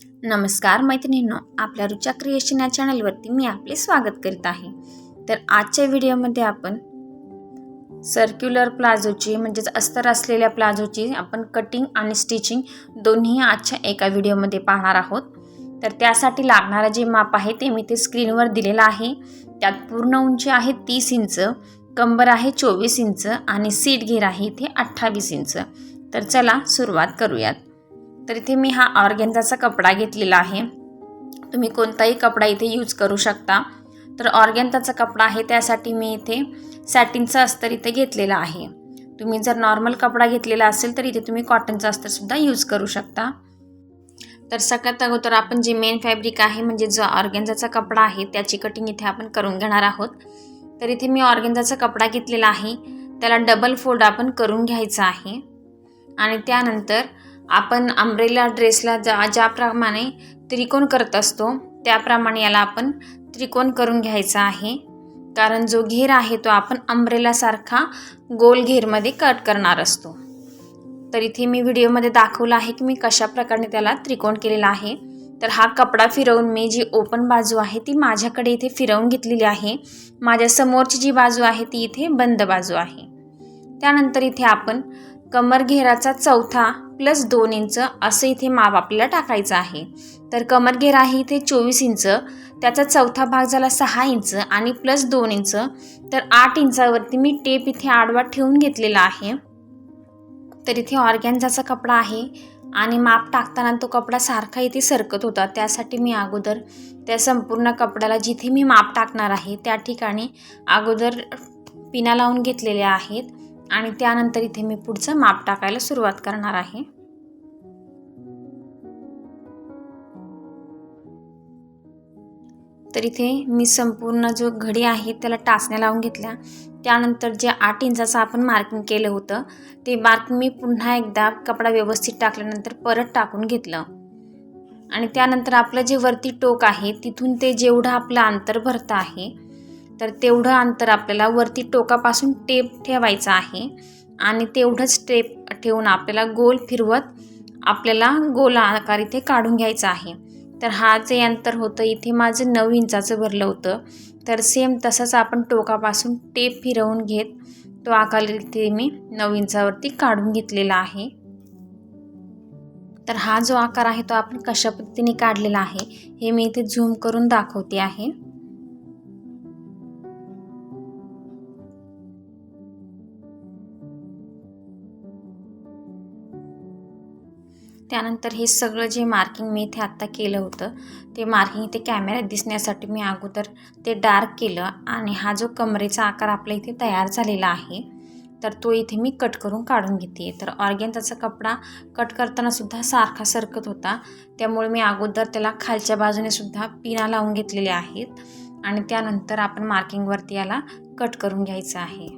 नमस्कार मैत्रिणींनो आपल्या रुचा क्रिएशन या चॅनलवरती मी आपले स्वागत करीत आहे. तर आजच्या व्हिडिओमध्ये आपण सर्क्युलर प्लाझोची म्हणजेच अस्तर असलेल्या प्लाझोची आपण कटिंग आणि स्टिचिंग दोन्ही आजच्या एका व्हिडिओमध्ये पाहणार आहोत. तर त्यासाठी लागणारं जे माप आहे ते मी ते स्क्रीनवर दिलेलं आहे. त्यात पूर्ण उंची आहे तीस इंच कंबर आहे चोवीस इंच आणि सीट घेर आहे इथे अठ्ठावीस इंच. तर चला सुरुवात करूयात. तर इथे मी हा ऑर्गेन्झाचा कपडा घेतलेला आहे. तुम्ही कोणताही कपडा इथे यूज करू शकता. तर ऑर्गेन्झाचा कपडा आहे त्यासाठी मी इथे सॅटिनचं अस्तर इथे घेतलेलं आहे. तुम्ही जर नॉर्मल कपडा घेतलेला असेल तर इथे तुम्ही कॉटनचं अस्तरसुद्धा यूज करू शकता. तर सगळ्यात अगोदर आपण जे मेन फॅब्रिक आहे म्हणजे जो ऑर्गेन्झाचा कपडा आहे त्याची कटिंग इथे आपण करून घेणार आहोत. तर इथे मी ऑर्गेन्झाचा कपडा घेतलेला आहे. त्याला डबल फोल्ड आपण करून घ्यायचा आहे. आणि त्यानंतर आपण अंब्रेला ड्रेसला ज्या ज्याप्रमाणे त्रिकोण करत असतो त्याप्रमाणे याला आपण त्रिकोण करून घ्यायचा आहे. कारण जो घेर आहे तो आपण अंब्रेलासारखा गोल घेरमध्ये कट करणार असतो. तर इथे मी व्हिडिओमध्ये दाखवलं आहे की मी कशा प्रकारे त्याला त्रिकोण केलेला आहे. तर हा कपडा फिरवून मी जी ओपन बाजू आहे ती माझ्याकडे इथे फिरवून घेतलेली आहे. माझ्या समोरची जी बाजू आहे ती इथे बंद बाजू आहे. त्यानंतर इथे आपण कमर घेराचा चौथा प्लस दोन इंच असं इथे माप आपल्याला टाकायचं आहे. तर कमर घेर आहे इथे चोवीस इंच त्याचा चौथा भाग झाला सहा इंच आणि प्लस दोन इंच. तर आठ इंचावरती मी टेप इथे आडवा ठेवून घेतलेला आहे. तर इथे ऑर्गॅन्झाचा कपडा आहे आणि माप टाकताना तो कपडा सारखा इथे सरकत होता. त्यासाठी मी अगोदर त्या संपूर्ण कपड्याला जिथे मी माप टाकणार आहे त्या ठिकाणी अगोदर पिना लावून घेतलेल्या आहेत. आणि त्यानंतर इथे मी पुढचं माप टाकायला सुरुवात करणार आहे. तर इथे मी संपूर्ण जो घडी आहे त्याला टाचण्या लावून घेतल्या. त्यानंतर जे आठ इंचाचं आपण मार्किंग केलं होतं ते मार्किंग मी पुन्हा एकदा कपडा व्यवस्थित टाकल्यानंतर परत टाकून घेतलं. आणि त्यानंतर आपलं जे वरती टोक आहे तिथून ते जेवढं आपलं अंतर भरतं आहे तर तेवढं अंतर आपल्याला वरती टोकापासून टेप ठेवायचं आहे. आणि तेवढंच टेप ठेवून आपल्याला गोल फिरवत आपल्याला गोल आकार इथे काढून घ्यायचा आहे. तर हा जे अंतर होतं इथे माझं नऊ इंचाचं भरलं होतं. तर सेम तसंच आपण टोकापासून टेप फिरवून घेत तो आकार इथे मी नऊ इंचावरती काढून घेतलेला आहे. तर हा जो आकार आहे तो आपण कशा पद्धतीने काढलेला आहे हे मी इथे झूम करून दाखवते आहे. त्यानंतर हे सगळं जे मार्किंग मी इथे आत्ता केलं होतं ते मार्किंग इथे कॅमेऱ्यात दिसण्यासाठी मी अगोदर ते डार्क केलं आणि हा जो कमरेचा आकार आपल्या इथे तयार झालेला आहे तर तो इथे मी कट करून काढून घेते तर ऑर्गेन्झाचा कपडा कट करतानासुद्धा सारखा सरकत होता. त्यामुळे मी अगोदर त्याला खालच्या बाजूनेसुद्धा पिना लावून घेतलेल्या आहेत आणि त्यानंतर आपण मार्किंगवरती याला कट करून घ्यायचं आहे.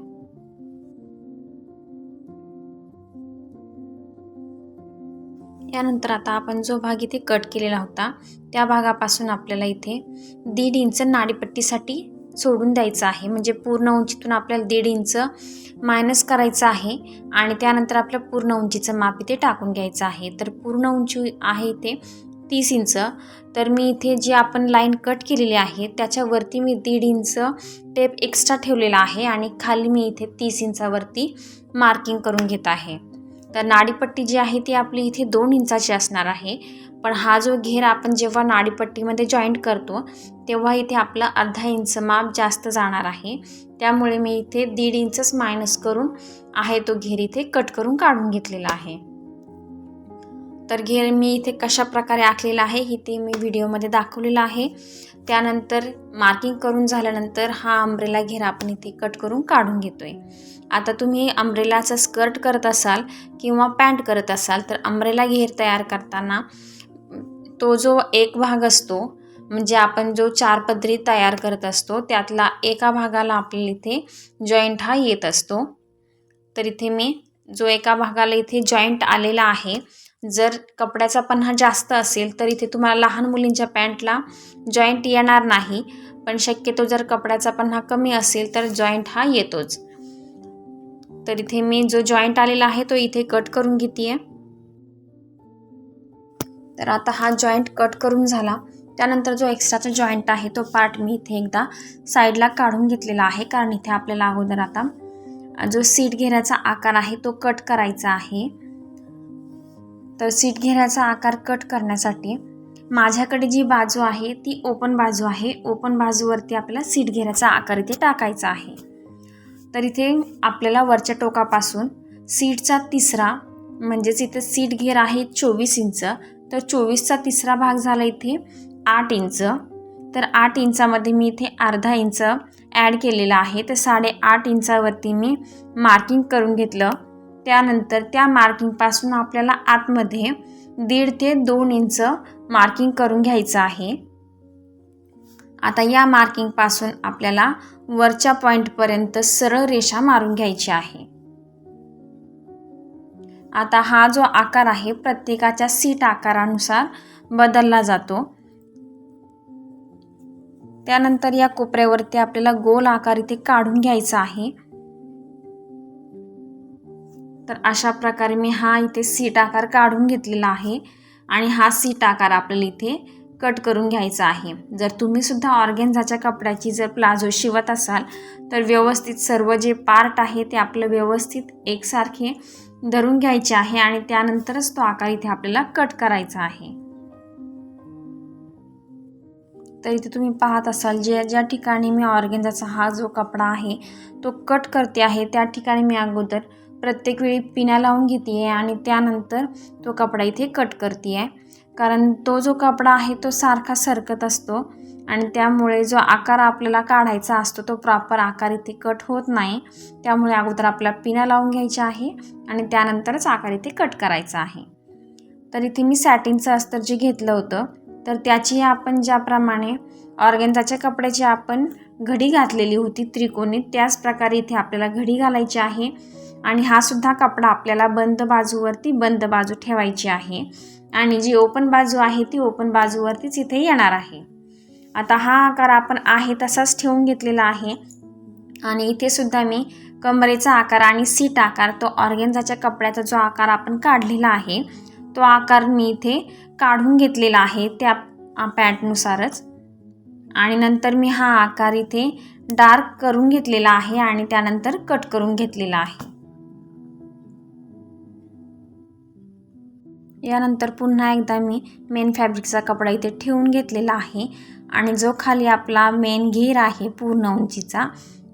यानंतर आता आपण जो भाग इथे कट केलेला होता त्या भागापासून आपल्याला इथे दीड इंच नाडीपट्टीसाठी सोडून द्यायचं आहे. म्हणजे पूर्ण उंचीतून आपल्याला दीड इंच मायनस करायचं आहे आणि त्यानंतर आपल्या पूर्ण उंचीचं माप इथे टाकून घ्यायचं आहे. तर पूर्ण उंची आहे इथे तीस इंच. तर मी इथे जी आपण लाईन कट केलेली आहे त्याच्यावरती मी दीड इंच टेप एक्स्ट्रा ठेवलेला आहे आणि खाली मी इथे तीस इंचावरती मार्किंग करून घेत आहे. तर नाडीपट्टी जी आहे ती आपली इथे दोन इंचाची असणार आहे. पण हा जो घेर आपण जेव्हा नाडीपट्टीमध्ये जॉईंट करतो तेव्हा इथे आपला अर्धा इंच माप जास्त जाणार आहे. त्यामुळे मी इथे दीड इंचच मायनस करून आहे तो घेर इथे कट करून काढून घेतलेला आहे. तर घेर मी इथे कशा प्रकारे आखलेला आहे ही ते मी व्हिडिओमध्ये दाखवलेलं आहे. त्यानंतर मार्किंग करून झाल्यानंतर हा अम्ब्रेला घेर आपण इथे कट करून काढून घेतोय. आता तुम्ही अंब्रेलाचा स्कर्ट करत असाल किंवा पॅन्ट करत असाल तर अम्ब्रेला घेर तयार करताना तो जो एक भाग असतो म्हणजे आपण जो चार पदरी तयार करत असतो त्यातला एका भागाला आपल्याला इथे जॉईंट हा येत असतो. तर इथे मी जो एका भागाला इथे जॉईंट आलेला आहे जर कपड्याचा पन्हा जास्त असेल तर इथे तुम्हाला लहान मुलींच्या पॅन्टला जॉईंट येणार नाही. पण शक्यतो जर कपड्याचा पन्हा कमी असेल तर जॉईंट हा येतोच. तर इथे मी जो जॉईंट आलेला आहे तो इथे कट करून घेते तर आता हा जॉईंट कट करून झाला. त्यानंतर जो एक्स्ट्राचा जॉईंट आहे तो पार्ट मी इथे एकदा साईडला काढून घेतलेला आहे कारण इथे आपल्याला अगोदर आता जो सीट घेण्याचा आकार आहे तो कट करायचा आहे. तर सीट घेण्याचा आकार कट करण्यासाठी माझ्याकडे जी बाजू आहे ती ओपन बाजू आहे. ओपन बाजूवरती आपल्याला सीट घेण्याचा आकार इथे टाकायचा आहे. तर इथे आपल्याला वरच्या टोकापासून सीटचा तिसरा म्हणजेच इथे सीट घेर आहे चोवीस इंच तर चोवीसचा तिसरा भाग झाला इथे आठ इंच. तर आठ इंचामध्ये मी इथे अर्धा इंच ॲड केलेला आहे. तर साडेआठ इंचावरती मी मार्किंग करून घेतलं. त्यानंतर त्या मार्किंगपासून आपल्याला आतमध्ये दीड ते दोन इंच मार्किंग करून घ्यायचं आहे. आता या मार्किंगपासून आपल्याला वरच्या पॉईंटपर्यंत सरळ रेषा मारून घ्यायची आहे. आता हा जो आकार आहे प्रत्येकाच्या सीट आकारानुसार बदलला जातो. त्यानंतर या कोपऱ्यावरती आपल्याला गोल आकार इथे काढून घ्यायचा आहे. तर अशा प्रकारे मी हा इथे सीट आकार काढून घेतलेला आहे आणि हा सीट आकार आपल्याला इथे कट करून घ्यायचा आहे. जर तुम्ही सुद्धा ऑर्गेन्झाच्या कपड्याची जर प्लाझो शिवत असाल तर व्यवस्थित सर्व जे पार्ट आहे ते आपलं व्यवस्थित एकसारखे धरून घ्यायचे आहे आणि त्यानंतरच तो आकार इथे आपल्याला कट करायचा आहे. तर इथे तुम्ही पाहत असाल जे ज्या ठिकाणी मी ऑर्गेन्झाचा हा जो कपडा आहे तो कट करते आहे त्या ठिकाणी मी अगोदर प्रत्येक वेळी पिण्या लावून घेते आहे आणि त्यानंतर तो कपडा इथे कट करते आहे. कारण तो जो कपडा आहे तो सारखा सरकत असतो आणि त्यामुळे जो आकार आपल्याला काढायचा असतो तो प्रॉपर आकार इथे कट होत नाही. त्यामुळे अगोदर आपल्याला पिण्या लावून घ्यायच्या आहे आणि त्यानंतरच आकार इथे कट करायचा आहे. तर इथे मी सॅटिनचं अस्तर जे घेतलं होतं तर त्याची आपण ज्याप्रमाणे ऑर्गेन्झाच्या कपड्याची आपण घडी घातलेली होती त्रिकोणी त्याच प्रकारे इथे आपल्याला घडी घालायची आहे. आणि हा सुद्धा कपडा आपल्याला बंद बाजूवरती बंद बाजू ठेवायची आहे. आणि जी ओपन बाजू आहे ती ओपन बाजूवरतीच इथे येणार आहे. आता हा आकार आपण आहे तसाच ठेवून घेतलेला आहे. आणि इथे सुद्धा मी कमरेचा आकार आणि सीट आकार तो ऑर्गेन्झाच्या कपड्याचा जो आकार आपण काढलेला आहे तो आकार मी इथे काढून घेतलेला आहे त्या पॅटनुसारच आणि नंतर मी हा आकार इथे डार्क करून घेतलेला आहे आणि त्यानंतर कट करून घेतलेला आहे. यानंतर पुन्हा एकदा मी मेन फॅब्रिकचा कपडा इथे ठेवून घेतलेला आहे आणि जो खाली आपला मेन घेर आहे पूर्ण उंचीचा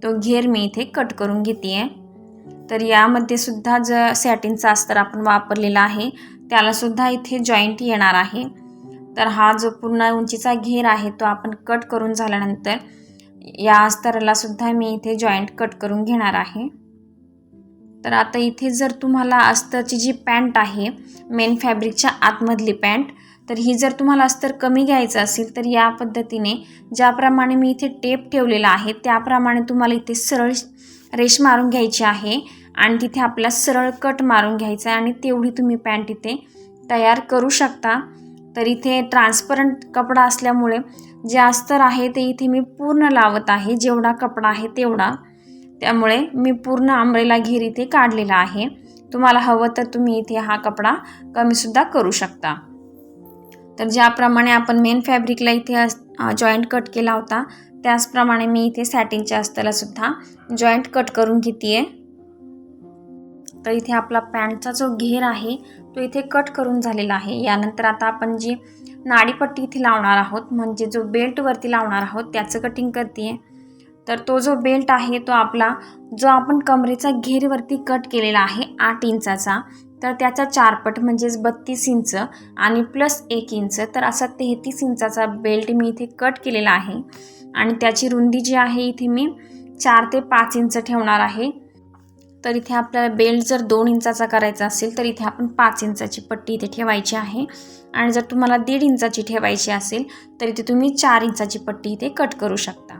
तो घेर मी इथे कट करून घेते आहे तर यामध्ये सुद्धा ज सॅटिनचा अस्तर आपण वापरलेला आहे. त्यालासुद्धा इथे जॉईंट येणार आहे. तर हा जो पूर्ण उंचीचा घेर आहे तो आपण कट करून झाल्यानंतर या अस्तराला सुद्धा मी इथे जॉईंट कट करून घेणार आहे. तर आता इथे जर तुम्हाला अस्तरची जी पॅन्ट आहे मेन फॅब्रिकच्या आतमधली पॅन्ट तर ही जर तुम्हाला अस्तर कमी घ्यायचं असेल तर या पद्धतीने ज्याप्रमाणे मी इथे टेप ठेवलेला आहे त्याप्रमाणे तुम्हाला इथे सरळ रेश मारून घ्यायची आहे. आणि तिथे आपला सरळ कट मारून घ्यायचा आहे आणि तेवढी तुम्ही पॅन्ट इथे तयार करू शकता. तर इथे ट्रान्सपरंट कपडा असल्यामुळे जे अस्तर आहे ते इथे मी पूर्ण लावत आहे. जेवढा कपडा आहे तेवढा. त्यामुळे मी पूर्ण आंबरेला घेर इथे काढलेला आहे. तुम्हाला हवं तर तुम्ही इथे हा कपडा कमीसुद्धा करू शकता. तर ज्याप्रमाणे आपण मेन फॅब्रिकला इथे जॉईंट कट केला होता त्याचप्रमाणे मी इथे सॅटिनच्या अस्तालासुद्धा जॉईंट कट करून घेते आहे तर इथे आपला पॅन्टचा जो घेर आहे तो इथे कट करून झालेला आहे. यानंतर आता आपण जी नाडीपट्टी इथे लावणार आहोत म्हणजे जो बेल्टवरती लावणार आहोत त्याचं कटिंग करते तर तो जो बेल्ट आहे तो आपला जो आपण कमरेचा घेरवरती कट केलेला आहे आठ इंचाचा तर त्याचा चारपट म्हणजेच बत्तीस इंच आणि प्लस एक इंच तर असा तेहतीस इंचाचा बेल्ट मी इथे कट केलेला आहे. आणि त्याची रुंदी जी आहे इथे मी चार ते पाच इंच ठेवणार आहे. तर इथे आपल्याला बेल्ट जर दोन इंचाचा करायचा असेल तर इथे आपण पाच इंचाची पट्टी इथे ठेवायची आहे. आणि जर तुम्हाला दीड इंचाची ठेवायची असेल तर इथे तुम्ही चार इंचाची पट्टी इथे कट करू शकता.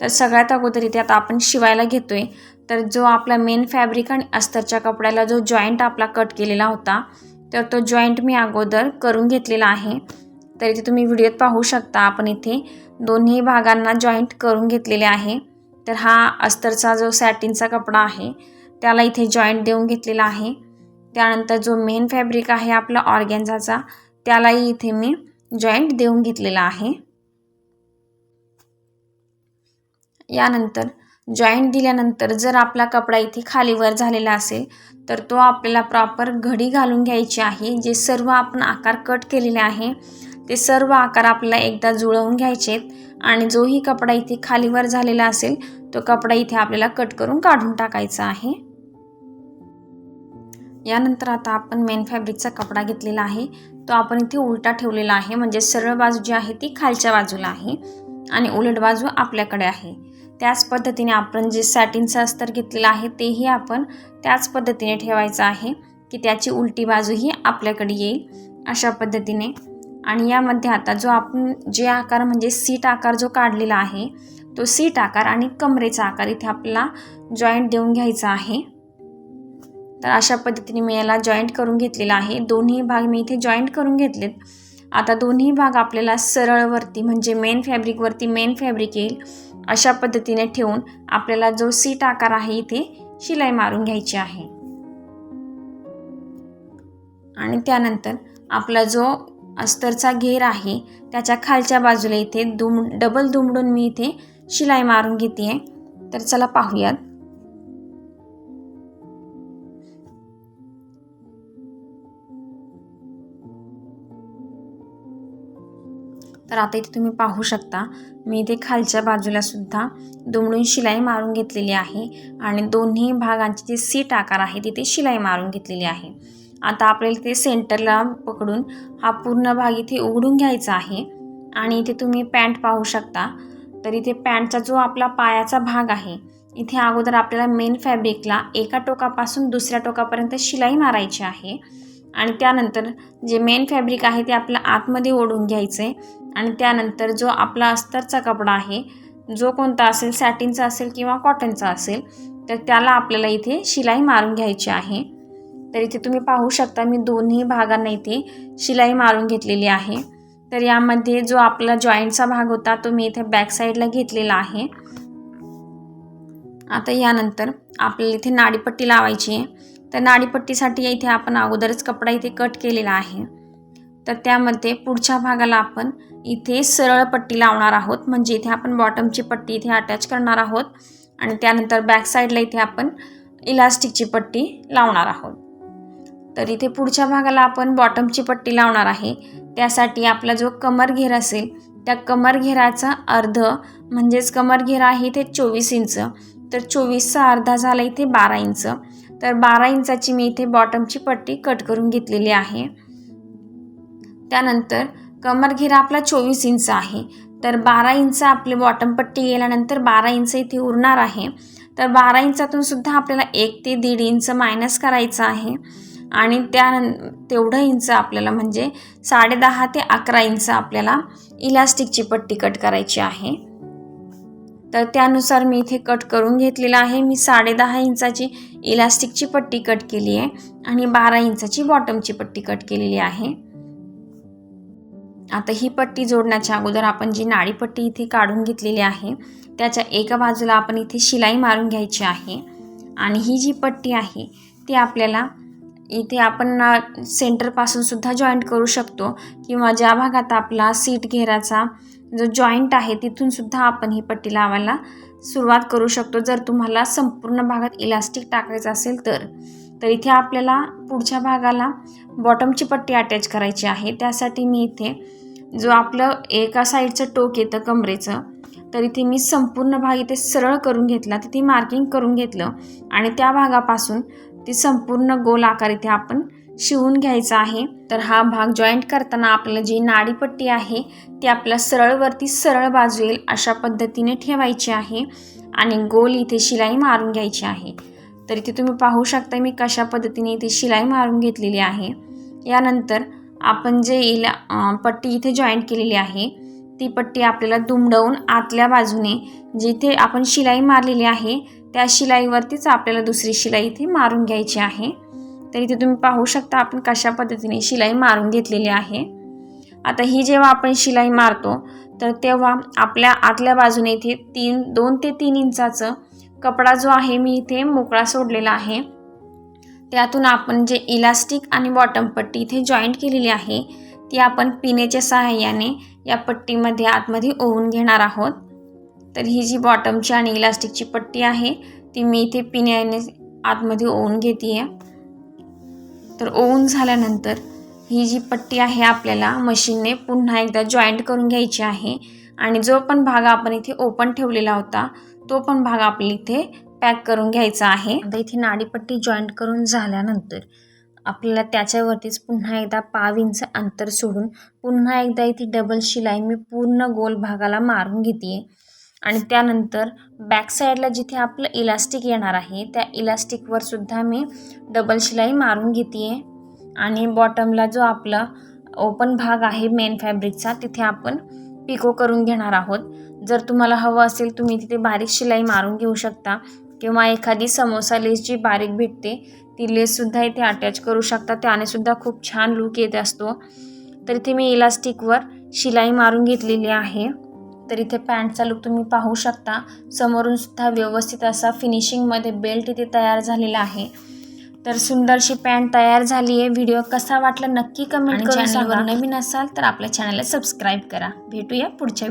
तर सगळ्यात अगोदर इथे आता आपण शिवायला घेतो आहे तर जो आपला मेन फॅब्रिक आणि अस्तरच्या कपड्याला जो जॉईंट आपला कट केलेला होता तर तो जॉईंट मी अगोदर करून घेतलेला आहे. तर इथे तुम्ही व्हिडिओत पाहू शकता आपण इथे दोन्ही भागांना जॉईंट करून घेतलेले आहे. तर हा अस्तरचा जो सॅटिनचा कपडा आहे त्याला इथे जॉईंट देऊन घेतलेला आहे. त्यानंतर जो मेन फॅब्रिक आहे आपला ऑर्गॅन्झाचा त्यालाही इथे मी जॉईंट देऊन घेतलेला आहे. यानंतर जॉईंट दिल्यानंतर जर आपला कपडा इथे खालीवर झालेला असेल तर तो आपल्याला प्रॉपर घडी घालून घ्यायची आहे. जे सर्व आपण आकार कट केलेले आहे ते सर्व आकार आपल्याला एकदा जुळवून घ्यायचे आणि जोही कपडा इथे खालीवर झालेला असेल तो कपडा इथे आपल्याला कट करून काढून टाकायचा आहे. यानंतर आता आपण मेन फॅब्रिकचा कपडा घेतलेला आहे. तो आपण इथे उलटा ठेवलेला आहे. म्हणजे सरळ बाजू जी आहे ती खालच्या बाजूला आहे. आणि उलट बाजू आपल्याकडे आहे. त्याच पद्धतीने आपण जे सॅटिनचं अस्तर घेतलेलं आहे तेही आपण त्याच पद्धतीने ठेवायचं आहे की त्याची उलटी बाजूही आपल्याकडे येईल अशा पद्धतीने. आणि यामध्ये आता जो आपण जे आकार म्हणजे सीट आकार जो काढलेला आहे तो सीट आकार आणि कमरेचा आकार इथे आपला जॉईंट देऊन घ्यायचा आहे. तर अशा पद्धतीने मी याला जॉईंट करून घेतलेला आहे. दोन्ही भाग मी इथे जॉईंट करून घेतलेत. आता दोन्ही भाग आपल्याला सरळवरती म्हणजे मेन फॅब्रिकवरती मेन फॅब्रिक येईल अशा पद्धतीने ठेवून आपल्याला जो सीट आकार आहे इथे शिलाई मारून घ्यायची आहे. आणि त्यानंतर आपला जो अस्तरचा घेर आहे त्याच्या खालच्या बाजूला इथे दुम डबल दुमडून मी इथे शिलाई मारून घेते तर चला पाहूयात. तर आता इथे तुम्ही पाहू शकता मी इथे खालच्या बाजूला सुद्धा दुमडून शिलाई मारून घेतलेली आहे आणि दोन्ही भागांची जे सीट आकार आहे तिथे शिलाई मारून घेतलेली आहे. आता आपल्याला इथे सेंटरला पकडून हा पूर्ण भाग इथे उघडून घ्यायचा आहे आणि इथे तुम्ही पॅन्ट पाहू शकता. तर इथे पॅन्टचा जो आपला पायाचा भाग आहे इथे अगोदर आपल्याला मेन फॅब्रिकला एका टोकापासून दुसऱ्या टोकापर्यंत शिलाई मारायची आहे आणि त्यानंतर जे मेन फॅब्रिक आहे ते आपल्या आतमध्ये ओढून घ्यायचं आहे आणि त्यानंतर जो आपला अस्तरचा कपडा आहे जो कोणता असेल सॅटिनचा असेल किंवा कॉटनचा असेल तर त्याला आपल्याला इथे शिलाई मारून घ्यायची आहे. तर इथे तुम्ही पाहू शकता मी दोन्ही भागांना इथे शिलाई मारून घेतलेली आहे. तर यामध्ये जो आपला जॉईंटचा भाग होता तो मी इथे बॅक साईडला घेतलेला आहे. आता यानंतर आपल्याला इथे नाडीपट्टी लावायची आहे. तर नाडीपट्टीसाठी इथे आपण अगोदरच कपडा इथे कट केलेला आहे. तर त्यामध्ये पुढच्या भागाला आपण इथे सरळ पट्टी लावणार आहोत. म्हणजे इथे आपण बॉटमची पट्टी इथे अटॅच करणार आहोत. आणि त्यानंतर बॅक साईडला इथे आपण इलास्टिकची पट्टी लावणार आहोत. तर इथे पुढच्या भागाला आपण बॉटमची पट्टी लावणार आहे. त्यासाठी आपला जो कमर घेर असेल त्या कमर घेराचा अर्ध म्हणजेच कमर घेरा आहे इथे चोवीस इंच. तर चोवीसचा अर्धा झाला इथे बारा इंच. तर बारा इंचाची मी इथे बॉटमची पट्टी कट करून घेतलेली आहे. त्यानंतर कमर घेरा आपला चोवीस इंच आहे. तर बारा इंच आपले बॉटम पट्टी गेल्यानंतर बारा इंच इथे उरणार आहे. तर बारा इंचातून सुद्धा आपल्याला एक ते दीड इंच मायनस करायचं आहे. आणि त्या तेवढं इंच आपल्याला म्हणजे साडेदहा ते अकरा इंच आपल्याला इलास्टिकची पट्टी कट करायची आहे. तर त्यानुसार मी इथे कट करून घेतलेला आहे. मी साडेदहा इंचाची इलास्टिकची पट्टी कट केली आहे आणि बारा इंचाची बॉटमची पट्टी कट केलेली आहे. आता ही पट्टी जोडण्याच्या अगोदर आपण जी नाळीपट्टी इथे काढून घेतलेली आहे त्याच्या एका बाजूला आपण इथे शिलाई मारून घ्यायची आहे. आणि ही जी पट्टी आहे ती आपल्याला इथे आपण सेंटरपासून सुद्धा जॉईंट करू शकतो किंवा ज्या भागात आपला सीट घेराचा जो जॉईंट आहे तिथून सुद्धा आपण ही पट्टी लावायला सुरुवात करू शकतो. जर तुम्हाला संपूर्ण भागात इलास्टिक टाकायचं असेल तर तर इथे आपल्याला पुढच्या भागाला बॉटमची पट्टी अटॅच करायची आहे. त्यासाठी मी इथे जो आपलं एका साईडचं टोक येतं कमरेचं तर इथे मी संपूर्ण भाग इथे सरळ करून घेतला तिथे मार्किंग करून घेतलं आणि त्या भागापासून ती संपूर्ण गोल आकार इथे आपण शिवून घ्यायचा आहे. तर हा भाग जॉईंट करताना आपल्याला जी नाडीपट्टी आहे ती आपल्या सरळवरती सरळ बाजू येईल अशा पद्धतीने ठेवायची आहे आणि गोल इथे शिलाई मारून घ्यायची आहे. तर इथे तुम्ही पाहू शकता मी कशा पद्धतीने इथे शिलाई मारून घेतलेली आहे. यानंतर आपण जे इला पट्टी इथे जॉईंट केलेली आहे ती पट्टी आपल्याला दुमडवून आतल्या बाजूने जिथे आपण शिलाई मारलेली आहे त्या शिलाईवरतीच आपल्याला दुसरी शिलाई इथे मारून घ्यायची आहे. तर इथे तुम्ही पाहू शकता आपण कशा पद्धतीने शिलाई मारून घेतलेली आहे. आता ही जेव्हा आपण शिलाई मारतो तर तेव्हा आपल्या आतल्या बाजूने इथे तीन दोन ते तीन इंचाचं कपडा जो आहे मी इथे मोकळा सोडलेला आहे. त्यातून आपण जे इलास्टिक आणि बॉटम पट्टी इथे जॉईंट केलेली आहे ती आपण पिण्याच्या सहाय्याने या पट्टीमध्ये आतमध्ये ओवून घेणार आहोत. तर ही जी बॉटमची आणि इलास्टिकची पट्टी आहे ती मी इथे पिण्याने आतमध्ये ओवून घेते आहे तर ओवून झाल्यानंतर ही जी पट्टी आहे आपल्याला मशीनने पुन्हा एकदा जॉईंट करून घ्यायची आहे. आणि जो पण भाग आपण इथे ओपन ठेवलेला होता तो पण भाग आपल्या इथे पॅक करून घ्यायचा आहे. आता इथे नाडीपट्टी जॉईंट करून झाल्यानंतर आपल्याला त्याच्यावरतीच पुन्हा एकदा पाव इंच अंतर सोडून पुन्हा एकदा इथे डबल शिलाई मी पूर्ण गोल भागाला मारून घेते आणि त्यानंतर बॅक साईडला जिथे आपलं इलास्टिक येणार आहे त्या इलास्टिकवर सुद्धा मी डबल शिलाई मारून घेते आणि बॉटमला जो आपला ओपन भाग आहे मेन फॅब्रिकचा तिथे आपण पिको करून घेणार आहोत. जर तुम्हाला हवं असेल तुम्ही तिथे बारीक शिलाई मारून घेऊ शकता. किंवा एखादी समोसा लेस जी बारीक भेटते ती लेससुद्धा इथे अटॅच करू शकता. त्याने सुद्धा खूप छान लुक येत असतो. तर इथे मी इलास्टिकवर शिलाई मारून घेतलेली आहे. तर इथे पॅन्टचा लुक तुम्ही पाहू शकता. समोरून सुद्धा व्यवस्थित असा फिनिशिंगमध्ये बेल्ट इथे तयार झालेला आहे. तर सुंदरशी पॅन्ट तयार झाली आहे. व्हिडिओ कसा वाटला नक्की कमेंट करून सांगा. नवीन असाल तर आपल्या चॅनलला सबस्क्राईब करा. भेटूया पुढच्या